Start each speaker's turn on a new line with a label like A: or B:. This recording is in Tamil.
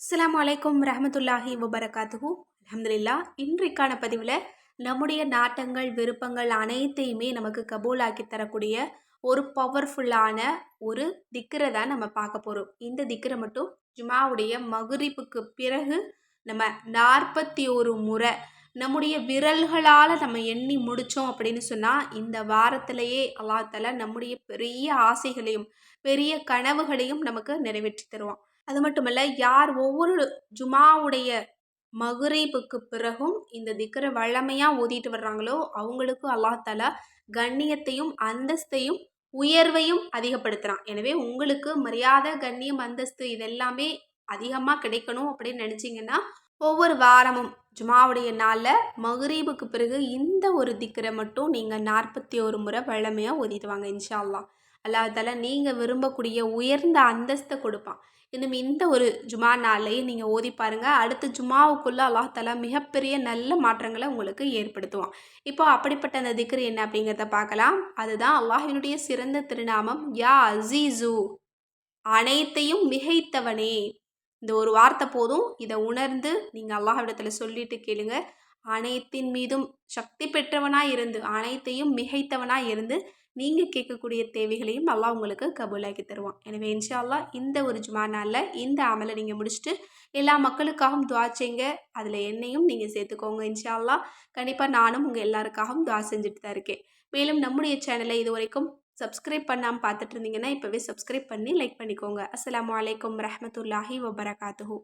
A: அஸ்லாம் வலைக்கம் ரஹமத்துல்லாஹி வபரகாத்துஹு. அலமதுல்லா இன்றைக்கான பதிவில் நம்முடைய நாட்டங்கள் விருப்பங்கள் அனைத்தையுமே நமக்கு கபூலாக்கி தரக்கூடிய ஒரு பவர்ஃபுல்லான ஒரு திக்கரை தான் நம்ம பார்க்க போகிறோம் இந்த திக்கரை மட்டும் ஜுமாவுடைய மகுரிப்புக்கு பிறகு நம்ம நாற்பத்தி ஒரு முறை நம்முடைய விரல்களால் நம்ம எண்ணி முடித்தோம் அப்படின்னு சொன்னால் இந்த வாரத்திலேயே அல்லாத்தால நம்முடைய பெரிய ஆசைகளையும் பெரிய கனவுகளையும் நமக்கு நிறைவேற்றி தருவான். அது மட்டுமல்ல யார் ஒவ்வொரு ஜுமாவுடைய மகுரீபுக்கு பிறகும் இந்த திக்கரை வழமையாக ஓதிட்டு வர்றாங்களோ அவங்களுக்கும் அல்லாஹாலா கண்ணியத்தையும் அந்தஸ்தையும் உயர்வையும் அதிகப்படுத்துகிறான் எனவே உங்களுக்கு மரியாதை கண்ணியம் அந்தஸ்து இதெல்லாமே அதிகமாக கிடைக்கணும் அப்படின்னு நினச்சிங்கன்னா ஒவ்வொரு வாரமும் ஜுமாவுடைய நாளில் மகுரீபுக்கு பிறகு இந்த ஒரு திக்கரை மட்டும் நீங்கள் நாற்பத்தி ஒரு முறை வழமையாக ஓதிட்டு வாங்க இன்ஷா அல்லா அல்லாஹால நீங்கள் விரும்பக்கூடிய உயர்ந்த அந்தஸ்தை கொடுப்பான். இன்னும் இந்த ஒரு ஜுமா நாளையே நீங்கள் ஓதி பாருங்கள் அடுத்த ஜுமாவுக்குள்ளே அல்லாஹாலா மிகப்பெரிய நல்ல மாற்றங்களை உங்களுக்கு ஏற்படுத்துவான். இப்போ அப்படிப்பட்ட அந்த திக்ரு என்ன அப்படிங்கிறத பார்க்கலாம். அதுதான் அல்லாஹினுடைய சிறந்த திருநாமம் யா அசீசு அனைத்தையும் மிகைத்தவனே. இந்த ஒரு வார்த்தை போதும். இதை உணர்ந்து நீங்கள் அல்லாஹ்விடத்தில் சொல்லிட்டு கேளுங்க. அனைத்தின் மீதும் சக்தி பெற்றவனாக இருந்து அனைத்தையும் மிகைத்தவனாக இருந்து நீங்கள் கேட்கக்கூடிய தேவைகளையும் நல்லா உங்களுக்கு கபூலாக்கி தருவான். எனவே இன்ஷா அல்லா இந்த ஒரு ஜுமா நாளில் இந்த அமலை நீங்கள் முடிச்சுட்டு எல்லா மக்களுக்காகவும் துவா செய்ங்க அதில் என்னையும் நீங்கள் சேர்த்துக்கோங்க இன்ஷா அல்லா கண்டிப்பாக நானும் உங்கள் எல்லாருக்காகவும் துவா செஞ்சுட்டு தான் இருக்கேன். மேலும் நம்முடைய சேனலை இது வரைக்கும் சப்ஸ்கிரைப் பண்ணாமல் பார்த்துட்டு இருந்தீங்கன்னா இப்போவே சப்ஸ்கிரைப் பண்ணி லைக் பண்ணிக்கோங்க. அஸ்லாம் வலைக்கம் ரஹமத்துல்லாஹி வபரகாத்துஹூ.